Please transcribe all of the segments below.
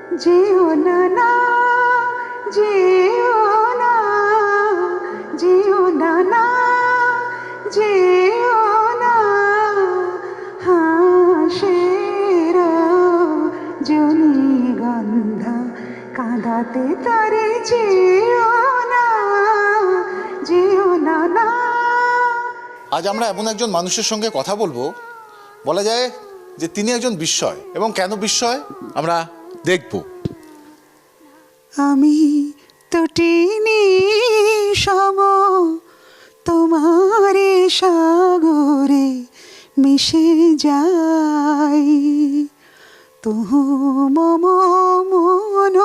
যেও না যেও না যেও না যেও না, হাসের জনি গন্ধ কাঁদাতে তারে যেও না যেও না। আজ আমরা এমন একজন মানুষের সঙ্গে কথা বলব, বলা যায় যে তিনি একজন বিস্ময়। এবং কেন বিস্ময়? আমরা দেখব। আমি তো টিনি সম তোমারে সাগরে মিশে যাই। তুহু মম মন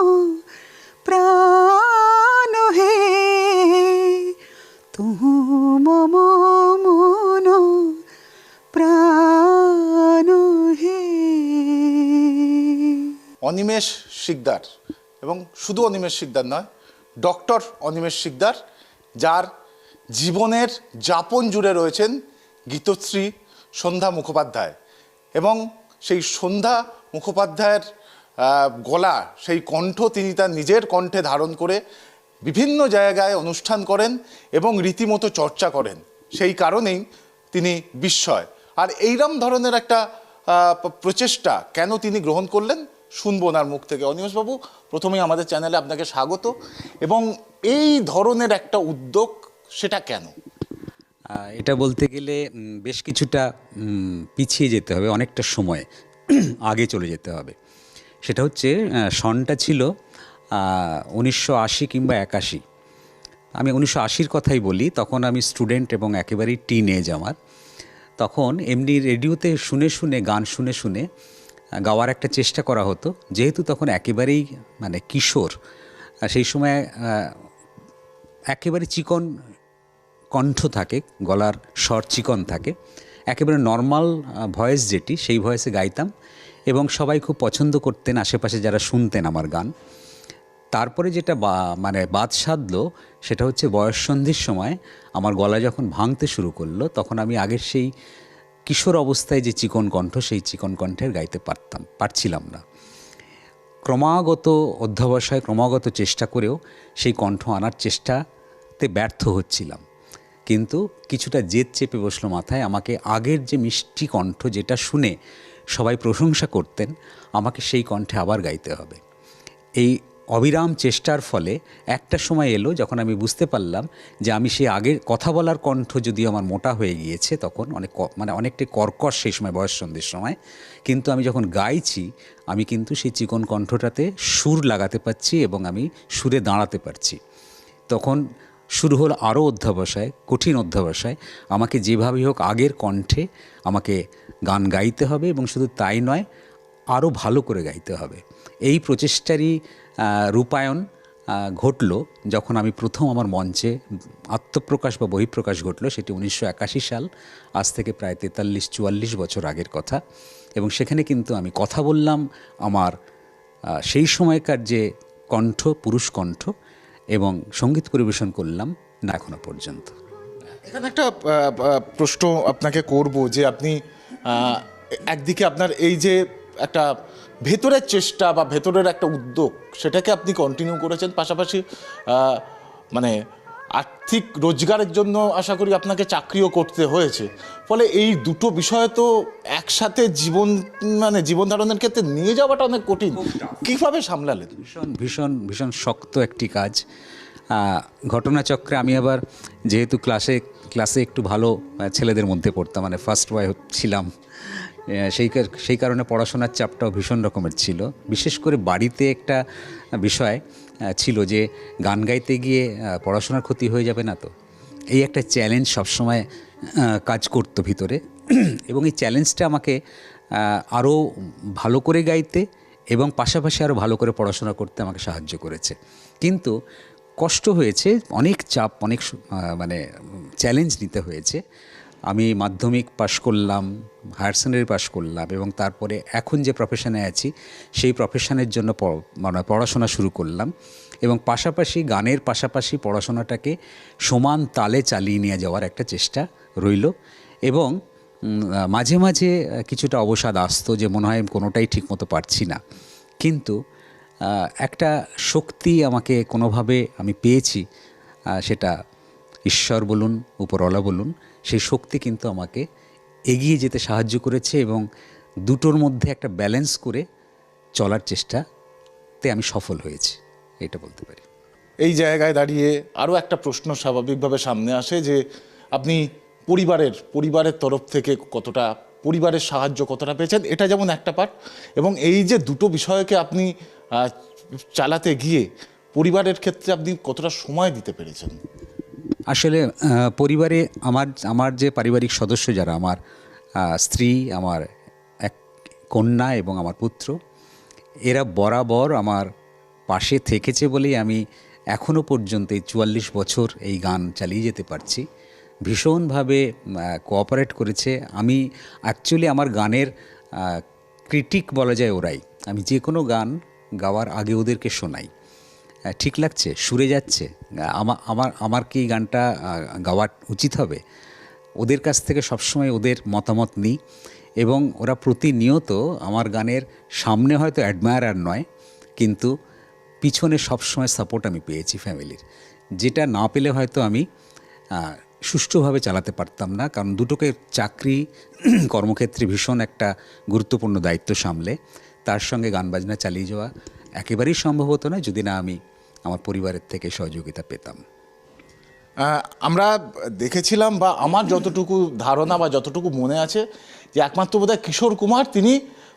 অনিমেষ শিকদার এবং শুধু অনিমেষ শিকদার নয়, ডক্টর অনিমেষ শিকদার, যার জীবনের যাপন জুড়ে রয়েছেন গীতশ্রী সন্ধ্যা মুখোপাধ্যায়। এবং সেই সন্ধ্যা মুখোপাধ্যায়ের গলা, সেই কণ্ঠ তিনি তার নিজের কণ্ঠে ধারণ করে বিভিন্ন জায়গায় অনুষ্ঠান করেন এবং রীতিমতো চর্চা করেন। সেই কারণেই তিনি বিস্ময়। আর এইরম ধরনের একটা প্রচেষ্টা কেন তিনি গ্রহণ করলেন? শুনব ওনার মুখ থেকে। অনিমেষবাবু, প্রথমেই আমাদের চ্যানেলে আপনাকে স্বাগত। এবং এই ধরনের একটা উদ্যোগ, সেটা কেন? এটা বলতে গেলে বেশ কিছুটা পিছিয়ে যেতে হবে, অনেকটা সময় আগে চলে যেতে হবে। সেটা হচ্ছে সনটা ছিল উনিশশো আশি কিংবা একাশি। আমি উনিশশো আশির কথাই বলি, তখন আমি স্টুডেন্ট এবং একেবারেই টিন এজ আমার। তখন এমনি রেডিওতে শুনে শুনে, গান শুনে শুনে গাওয়ার একটা চেষ্টা করা হতো। যেহেতু তখন একেবারেই মানে কিশোর সেই সময় একেবারে চিকন কণ্ঠ থাকে, গলার স্বর চিকন থাকে। একেবারে নর্মাল ভয়েস যেটি, সেই ভয়েসে গাইতাম এবং সবাই খুব পছন্দ করতেন আশেপাশে যারা শুনতেন আমার গান। তারপরে যেটা বা মানে বাদ সাধলো, সেটা হচ্ছে বয়ঃসন্ধির সময় আমার গলা যখন ভাঙতে শুরু করল, তখন আমি আগের সেই কিশোর অবস্থায় যে চিকন কণ্ঠ, সেই চিকন কণ্ঠের গাইতে পারতাম, পারছিলাম না। ক্রমাগত অধ্যবসায়, ক্রমাগত চেষ্টা করেও সেই কণ্ঠ আনার চেষ্টাতে ব্যর্থ হচ্ছিলাম। কিন্তু কিছুটা জেদ চেপে বসল মাথায়, আমাকে আগের যে মিষ্টি কণ্ঠ যেটা শুনে সবাই প্রশংসা করতেন, আমাকে সেই কণ্ঠে আবার গাইতে হবে। এই অবিরাম চেষ্টার ফলে একটা সময় এলো যখন আমি বুঝতে পারলাম যে আমি সেই আগের কথা বলার কণ্ঠ যদিও আমার মোটা হয়ে গিয়েছে তখন, অনেক মানে অনেকটাই কর্কশ সেই সময় বয়স সন্ধির সময়, কিন্তু আমি যখন গাইছি, আমি কিন্তু সেই চিকন কণ্ঠটাতে সুর লাগাতে পারছি এবং আমি সুরে দাঁড়াতে পারছি। তখন শুরু হলো আরও অধ্যাবসায়, কঠিন অধ্যাবসায়। আমাকে যেভাবেই হোক আগের কণ্ঠে আমাকে গান গাইতে হবে এবং শুধু তাই নয়, আরও ভালো করে গাইতে হবে। এই প্রচেষ্টারই রূপায়ণ ঘটলো যখন আমি প্রথম আমার মঞ্চে আত্মপ্রকাশ বা বহিঃপ্রকাশ ঘটলো, সেটি উনিশশো একাশি সাল, আজ থেকে প্রায় তেতাল্লিশ, চুয়াল্লিশ বছর আগের কথা। এবং সেখানে কিন্তু আমি কথা বললাম আমার সেই সময়কার যে কণ্ঠ, পুরুষ কণ্ঠ, এবং সংগীত পরিবেশন করলাম না এখনও পর্যন্ত। এখানে একটা প্রশ্ন আপনাকে করব যে আপনি একদিকে আপনার এই যে একটা ভেতরের চেষ্টা বা ভেতরের একটা উদ্যোগ সেটাকে আপনি কন্টিনিউ করেছেন, পাশাপাশি মানে আর্থিক রোজগারের জন্য আশা করি আপনাকে চাকরিও করতে হয়েছে। ফলে এই দুটো বিষয় তো একসাথে জীবন মানে জীবন ধারণের ক্ষেত্রে নিয়ে যাওয়াটা অনেক কঠিন। কীভাবে সামলালেন? ভীষণ ভীষণ ভীষণ শক্ত একটি কাজ। ঘটনাচক্রে আমি আবার যেহেতু ক্লাসে ক্লাসে একটু ভালো ছেলেদের মধ্যে পড়তাম মানে ফার্স্ট বয় ছিলাম সেই সেই কারণে পড়াশোনার চাপটাও ভীষণ রকমের ছিল। বিশেষ করে বাড়িতে একটা বিষয় ছিল যে গান গাইতে গিয়ে পড়াশোনার ক্ষতি হয়ে যাবে না তো। এই একটা চ্যালেঞ্জ সবসময় কাজ করতো ভিতরে। এবং এই চ্যালেঞ্জটা আমাকে আরও ভালো করে গাইতে এবং পাশাপাশি আরও ভালো করে পড়াশোনা করতে আমাকে সাহায্য করেছে। কিন্তু কষ্ট হয়েছে, অনেক চাপ, অনেক মানে চ্যালেঞ্জ নিতে হয়েছে। আমি মাধ্যমিক পাশ করলাম, হায়ার সেকেন্ডারি পাশ করলাম এবং তারপরে এখন যে প্রফেশনে আছি, সেই প্রফেশনের জন্য মানে পড়াশোনা শুরু করলাম এবং পাশাপাশি গানের পাশাপাশি পড়াশোনাটাকে সমান তালে চালিয়ে নিয়ে যাওয়ার একটা চেষ্টা রইল এবং মাঝে মাঝে কিছুটা অবসাদ আসতো যে মনে হয় কোনোটাই ঠিকমতো পারছি না। কিন্তু একটা শক্তি আমাকে কোনোভাবে আমি পেয়েছি সেটা ঈশ্বর বলুন, উপরওয়ালা বলুন সেই শক্তি কিন্তু আমাকে এগিয়ে যেতে সাহায্য করেছে এবং দুটোর মধ্যে একটা ব্যালেন্স করে চলার চেষ্টাতে আমি সফল হয়েছি, এটা বলতে পারি। এই জায়গায় দাঁড়িয়ে আরও একটা প্রশ্ন স্বাভাবিকভাবে সামনে আসে যে আপনি পরিবারের পরিবারের তরফ থেকে কতটা, পরিবারের সাহায্য কতটা পেয়েছেন? এটা যেমন একটা পার্ট এবং এই যে দুটো বিষয়কে আপনি চালাতে গিয়ে পরিবারের ক্ষেত্রে আপনি কতটা সময় দিতে পেরেছেন? আসলে পরিবারে আমার আমার যে পারিবারিক সদস্য যারা, আমার স্ত্রী, আমার এক কন্যা এবং আমার পুত্র, এরা বরাবর আমার পাশে থেকেছে বলেই আমি এখনও পর্যন্ত এই চুয়াল্লিশ বছর এই গান চালিয়ে যেতে পারছি। ভীষণভাবে কোঅপারেট করেছে। আমি অ্যাকচুয়ালি আমার গানের ক্রিটিক বলা যায় ওরাই। আমি যে কোনো গান গাওয়ার আগে ওদেরকে শোনাই। ঠিক লাগছে, সুরে যাচ্ছে। আমার আমার আমার কি গানটা গাওয়া উচিত হবে? ওদের কাছ থেকে সবসময় ওদের মতামত নিই এবং ওরা প্রতিনিয়ত আমার গানের সামনে হয়তো অ্যাডমায়ার নয়, কিন্তু পিছনে সবসময় সাপোর্ট আমি পেয়েছি ফ্যামিলির যেটা না পেলে হয়তো আমি সুষ্ঠুভাবে চালাতে পারতাম না, কারণ দুটোকে চাকরি, কর্মক্ষেত্রে ভীষণ একটা গুরুত্বপূর্ণ দায়িত্ব সামলে, তার সঙ্গে গান বাজনা চালিয়ে যাওয়া একেবারেই সম্ভব হতো না যদি না আমি আমার পরিবারের থেকে সহযোগিতা পেতাম। আমরা দেখেছিলাম বা আমার যতটুকু ধারণা বা যতটুকু মনে আছে যে একমাত্র বোধহয় কিশোর কুমার তিনি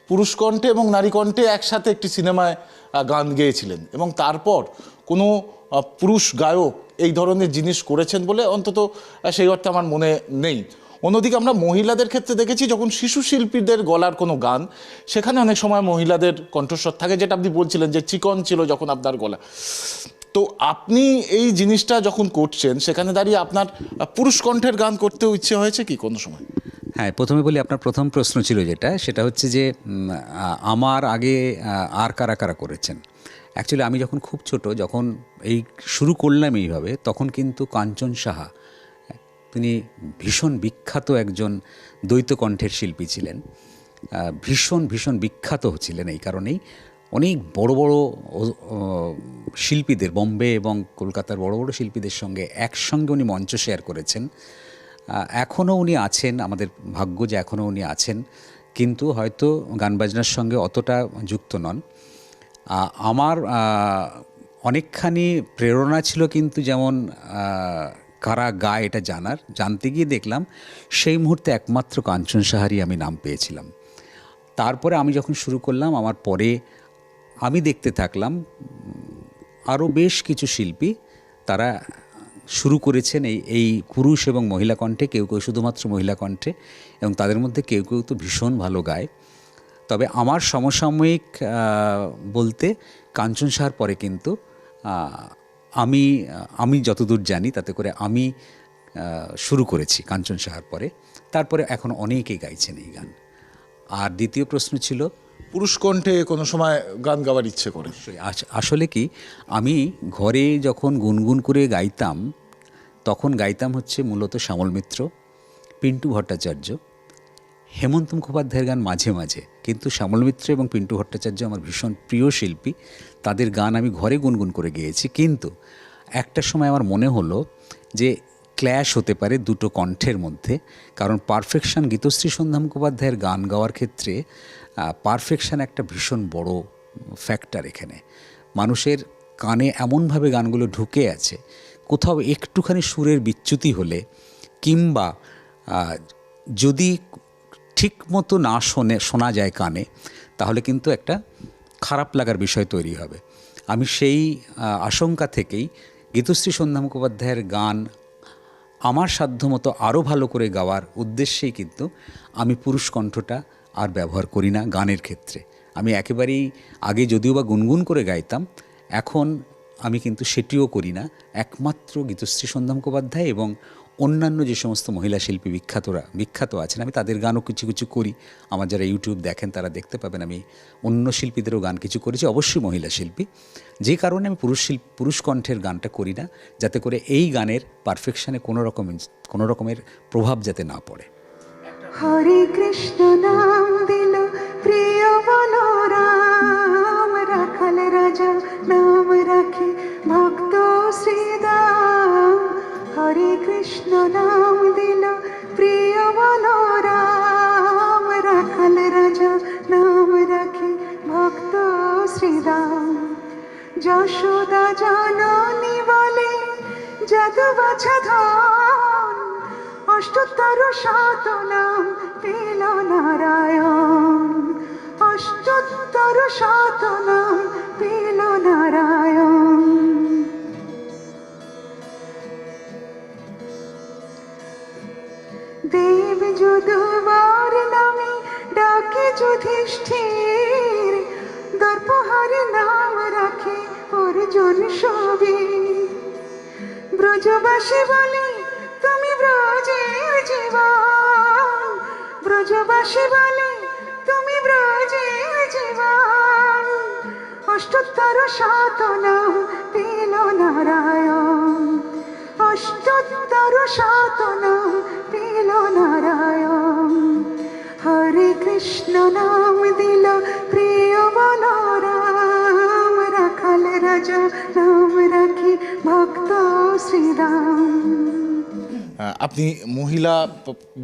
পুরুষ কণ্ঠে এবং নারী কণ্ঠে একসাথে একটি সিনেমায় গান গেয়েছিলেন এবং তারপর কোনো পুরুষ গায়ক এই ধরনের জিনিস করেছেন বলে অন্তত সেই অর্থে আমার মনে নেই। অন্যদিকে আমরা মহিলাদের ক্ষেত্রে দেখেছি, যখন শিশু শিল্পীদের গলার কোনো গান, সেখানে অনেক সময় মহিলাদের কণ্ঠস্বর থাকে, যেটা আপনি বলছিলেন যে চিকন ছিল যখন আপনার গলা। তো আপনি এই জিনিসটা যখন করছেন, সেখানে দাঁড়িয়ে আপনার পুরুষ কণ্ঠের গান করতেও ইচ্ছে হয়েছে কি কোনো সময়? হ্যাঁ প্রথমে বলি আপনার প্রথম প্রশ্ন ছিল যেটা, সেটা হচ্ছে যে আমার আগে আর কারা কারা করেছেন? অ্যাকচুয়ালি আমি যখন খুব ছোট, যখন এই শুরু করলাম এইভাবে, তখন কিন্তু কাঞ্চন সাহা তিনি ভীষণ বিখ্যাত একজন দ্বৈত কণ্ঠের শিল্পী ছিলেন। ভীষণ ভীষণ বিখ্যাত ছিলেন এই কারণেই। অনেক বড় বড় শিল্পীদের, বম্বে এবং কলকাতার বড় বড় শিল্পীদের সঙ্গে একসঙ্গে উনি মঞ্চ শেয়ার করেছেন। এখনও উনি আছেন, আমাদের ভাগ্য যে এখনও উনি আছেন, কিন্তু হয়তো গান বাজনার সঙ্গে অতটা যুক্ত নন। আমার অনেকখানি প্রেরণা ছিল কিন্তু যেমন কারা গায় এটা জানার, জানতে গিয়ে দেখলাম সেই মুহূর্তে একমাত্র কাঞ্চন সাহারই আমি নাম পেয়েছিলাম। তারপরে আমি যখন শুরু করলাম, আমার পরে আমি দেখতে থাকলাম আরও বেশ কিছু শিল্পী তারা শুরু করেছেন এই এই পুরুষ এবং মহিলা কণ্ঠে, কেউ কেউ শুধুমাত্র মহিলা কণ্ঠে এবং তাদের মধ্যে কেউ কেউ তো ভীষণ ভালো গায়। তবে আমার সমসাময়িক বলতে কাঞ্চন সাহার পরে কিন্তু আমি আমি যতদূর জানি তাতে করে আমি শুরু করেছি কাঞ্চন সাহার পরে। তারপরে এখন অনেকেই গাইছেন এই গান। আর দ্বিতীয় প্রশ্ন ছিল? পুরুষ কণ্ঠে কোনো সময় গান গাওয়ার ইচ্ছে করে। আসলে কি আমি ঘরে যখন গুনগুন করে গাইতাম তখন গাইতাম হচ্ছে মূলত শ্যামল মিত্র পিন্টু ভট্টাচার্য হেমন্ত মুখোপাধ্যায়ের গান মাঝে মাঝে, কিন্তু শ্যামল মিত্র এবং পিন্টু ভট্টাচার্য আমার ভীষণ প্রিয় শিল্পী, তাদের গান আমি ঘরে গুনগুন করে গেয়েছি। কিন্তু একটা সময় আমার মনে হলো যে ক্ল্যাশ হতে পারে দুটো কণ্ঠের মধ্যে, কারণ পারফেকশন গীতশ্রী সন্ধ্যা মুখোপাধ্যায়ের গান গাওয়ার ক্ষেত্রে পারফেকশন একটা ভীষণ বড় ফ্যাক্টর এখানে। মানুষের কানে এমনভাবে গানগুলো ঢুকে আছে, কোথাও একটুখানি সুরের বিচ্যুতি হলে, কিংবা যদি ঠিক মতো না শোনে, শোনা যায় কানে, তাহলে কিন্তু একটা খারাপ লাগার বিষয় তৈরি হবে। আমি সেই আশঙ্কা থেকেই গীতশ্রী সন্ধ্যা মুখোপাধ্যায়ের গান আমার সাধ্যমতো আরও ভালো করে গাওয়ার উদ্দেশ্যেই কিন্তু আমি পুরুষ কণ্ঠটা আর ব্যবহার করি না গানের ক্ষেত্রে। আমি একেবারেই আগে যদিও বা গুনগুন করে গাইতাম, এখন আমি কিন্তু সেটিও করি না। একমাত্র গীতশ্রী সন্ধ্যা মুখোপাধ্যায় এবং অন্যান্য যে সমস্ত মহিলা শিল্পী বিখ্যাতরা, বিখ্যাত আছেন, আমি তাদের গানও কিছু কিছু করি। আমার যারা ইউটিউব দেখেন, তারা দেখতে পাবেন আমি অন্য শিল্পীদেরও গান কিছু করেছি, অবশ্যই মহিলা শিল্পী। যে কারণে আমি পুরুষ শিল্প, পুরুষ কণ্ঠের গানটা করি না, যাতে করে এই গানের পারফেকশানে কোনো রকম, কোনো রকমের প্রভাব যাতে না পড়ে। হরে কৃষ্ণ নাম দিল প্রিয় নাম দিল প্রিয় বলরাম রাখাল রাজা নাম রাখি ভক্ত শ্রীরাম যশোদা জননী বলে জাদু বাছা ধন অষ্টোত্তর শত নাম পেল নারায়ণ অষ্টোত্তর শত নাম পেল নারায়ণ যদুবার নামে ডাকে যুধিষ্ঠির দর্পহারে নাম রাখে অর্জুন সবীর ব্রজবাসী বলে, তুমি ব্রজের জীবন। ব্রজবাসী বলে, তুমি ব্রজের জীবন। অষ্টোত্তর শত নাম পেল নারায়ণ। অষ্টোত্তর শত নাম পেল নারায়ণ হরে কৃষ্ণ নাম দিল প্রিয় বলরাম রাখাল রাজা নাম রাখি ভক্ত শ্রীরাম আপনি মহিলা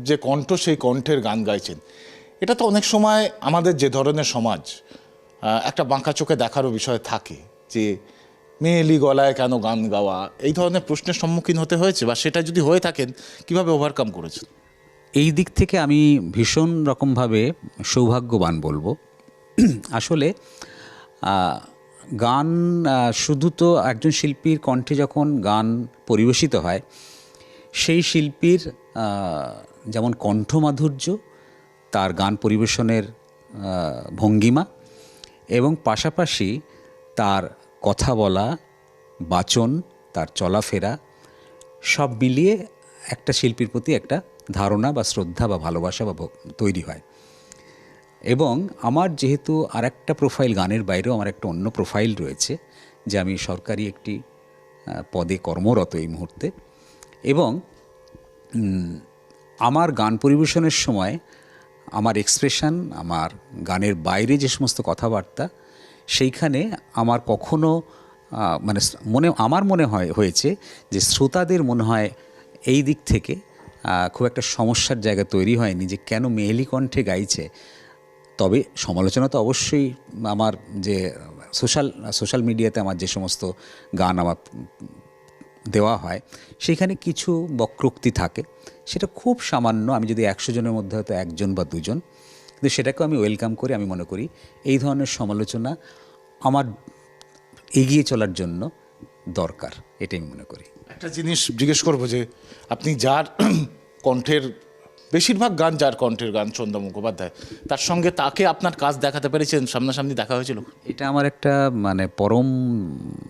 যে কণ্ঠ, সেই কণ্ঠের গান গাইছেন, এটা তো অনেক সময় আমাদের যে ধরনের সমাজ একটা বাঁকা চোখে দেখারও বিষয় থাকে যে মেয়েলি গলায় কেন গান গাওয়া? এই ধরনের প্রশ্নের সম্মুখীন হতে হয়েছে বা সেটা যদি হয়ে থাকেন কীভাবে ওভারকাম করেছেন এই দিক থেকে আমি ভীষণ রকমভাবে সৌভাগ্যবান বলব। আসলে গান শুধু তো একজন শিল্পীর কণ্ঠে যখন গান পরিবেশিত হয়, সেই শিল্পীর যেমন কণ্ঠমাধুর্য, তার গান পরিবেশনের ভঙ্গিমা এবং পাশাপাশি তার কথা বলা, বাচন, তার চলাফেরা, সব মিলিয়ে একটা শিল্পীর প্রতি একটা ধারণা বা শ্রদ্ধা বা ভালোবাসা বা তৈরি হয়। এবং আমার যেহেতু আর একটা প্রোফাইল গানের বাইরেও আমার একটা অন্য প্রোফাইল রয়েছে যে আমি সরকারি একটি পদে কর্মরত এই মুহূর্তে। এবং আমার গান পরিবেশনের সময় আমার এক্সপ্রেশন আমার গানের বাইরে যে সমস্ত কথাবার্তা সেইখানে আমার কখনো মানে মনে, আমার মনে হয়, হয়েছে যে শ্রোতাদের মনে হয় এই দিক থেকে খুব একটা সমস্যার জায়গা তৈরি হয়নি যে কেন মেহেলি কণ্ঠে গাইছে। তবে সমালোচনা তো অবশ্যই আমার যে সোশ্যাল সোশ্যাল মিডিয়াতে আমার যে সমস্ত গান আমার দেওয়া হয় সেখানে কিছু বক্রোক্তি থাকে। সেটা খুব সামান্য, আমি যদি একশো জনের মধ্যে হয়তো একজন বা দুজন। কিন্তু সেটাকেও আমি ওয়েলকাম করি আমি মনে করি এই ধরনের সমালোচনা আমার এগিয়ে চলার জন্য দরকার এটাই আমি মনে করি। একটা জিনিস জিজ্ঞেস করব যে আপনি যার কণ্ঠের বেশিরভাগ গান যার কণ্ঠের গান সন্ধ্যা মুখোপাধ্যায় তার সঙ্গে তাকে আপনার কাজ দেখাতে পেরেছেন সামনাসামনি দেখা হয়েছিল? এটা আমার একটা মানে পরম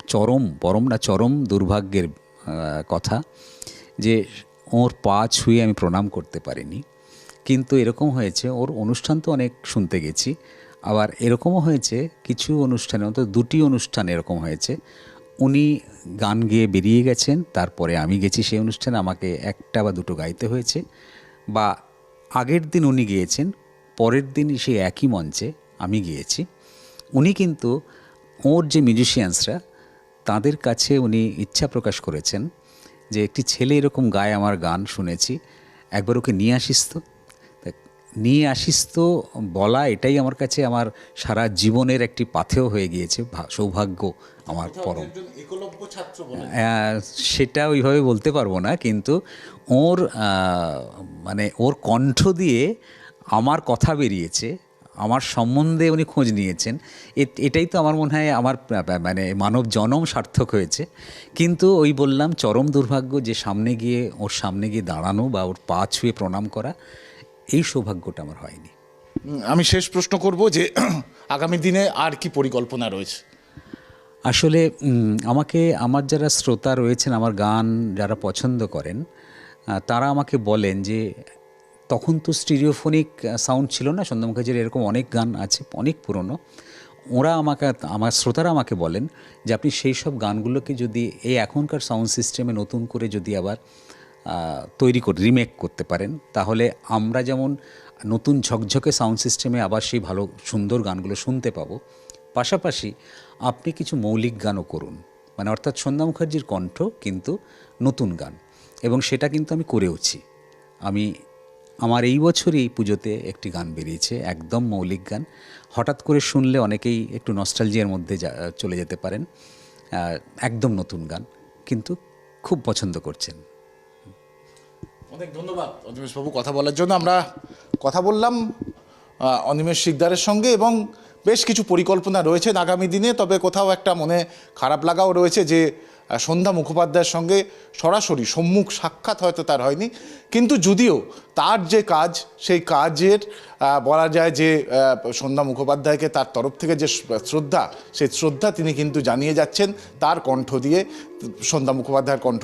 চরম পরম না চরম দুর্ভাগ্যের কথা যে ওর পা ছুঁয়ে আমি প্রণাম করতে পারিনি। কিন্তু এরকম হয়েছে, ওর অনুষ্ঠান তো অনেক শুনতে গেছি, আবার এরকমও হয়েছে, কিছু অনুষ্ঠানে, অন্তত দুটি অনুষ্ঠান এরকম হয়েছে, উনি গান গেয়ে বেরিয়ে গেছেন, তারপরে আমি গেছি সেই অনুষ্ঠানে, আমাকে একটা বা দুটো গাইতে হয়েছে, বা আগের দিন উনি গিয়েছেন, পরের দিন সেই একই মঞ্চে আমি গিয়েছি, উনি কিন্তু ওর যে মিউজিশিয়ানসরা তাদের কাছে উনি ইচ্ছা প্রকাশ করেছেন যে একটি ছেলে এরকম গায়ে আমার গান শুনেছি, একবার ওকে নিয়ে আসিস তো? নিয়ে আসিস তো বলা এটাই আমার কাছে আমার সারা জীবনের একটি পাথেও হয়ে গিয়েছে সৌভাগ্য আমার পরম। সেটা ওইভাবে বলতে পারব না কিন্তু ওর মানে ওর কণ্ঠ দিয়ে আমার কথা বেরিয়েছে আমার সম্বন্ধে উনি খোঁজ নিয়েছেন এটাই তো আমার মনে হয় আমার মানে মানব জনম সার্থক হয়েছে। কিন্তু ওই বললাম চরম দুর্ভাগ্য যে সামনে গিয়ে ওর সামনে গিয়ে দাঁড়ানো বা ওর পা ছুঁয়ে প্রণাম করা এই সৌভাগ্যটা আমার হয়নি। আমি শেষ প্রশ্ন করব যে আগামী দিনে আর কি পরিকল্পনা রয়েছে? আসলে আমাকে আমার যারা শ্রোতা রয়েছেন আমার গান যারা পছন্দ করেন তারা আমাকে বলেন যে তখন তো স্টিরিওফোনিক সাউন্ড ছিল না সন্ধ্যা মুখার্জির এরকম অনেক গান আছে অনেক পুরনো। ওরা আমাকে আমার শ্রোতারা আমাকে বলেন যে আপনি সেই সব গানগুলোকে যদি এই এখনকার সাউন্ড সিস্টেমে নতুন করে যদি আবার তৈরি করে রিমেক করতে পারেন। তাহলে আমরা যেমন নতুন ঝকঝকে সাউন্ড সিস্টেমে আবার সেই ভালো, সুন্দর গানগুলো শুনতে পাবো। পাশাপাশি আপনি কিছু মৌলিক গানও করুন। মানে অর্থাৎ সন্ধ্যা মুখার্জির কণ্ঠ কিন্তু নতুন গান। এবং সেটা কিন্তু আমি করেওছি। আমি, আমার এই বছরই পুজোতে একটি গান বেরিয়েছে, একদম মৌলিক গান। হঠাৎ করে শুনলে অনেকেই একটু নস্টালজিয়ার মধ্যে চলে যেতে পারেন। একদম নতুন গান। কিন্তু খুব পছন্দ করছেন। অনেক ধন্যবাদ অনিমেষ বাবু কথা বলার জন্য। আমরা কথা বললাম অনিমেষ শিকদারের সঙ্গে এবং বেশ কিছু পরিকল্পনা রয়েছে আগামী দিনে, তবে কোথাও একটা মনে খারাপ লাগাও রয়েছে যে সন্ধ্যা মুখোপাধ্যায়ের সঙ্গে সরাসরি সম্মুখ সাক্ষাৎ হয়তো তার হয়নি। কিন্তু যদিও তার যে কাজ, সেই কাজের বলা যায় যে সন্ধ্যা মুখোপাধ্যায়কে তার তরফ থেকে যে শ্রদ্ধা, সেই শ্রদ্ধা তিনি কিন্তু জানিয়ে যাচ্ছেন তার কণ্ঠ দিয়ে। সন্ধ্যা মুখোপাধ্যায়ের কণ্ঠ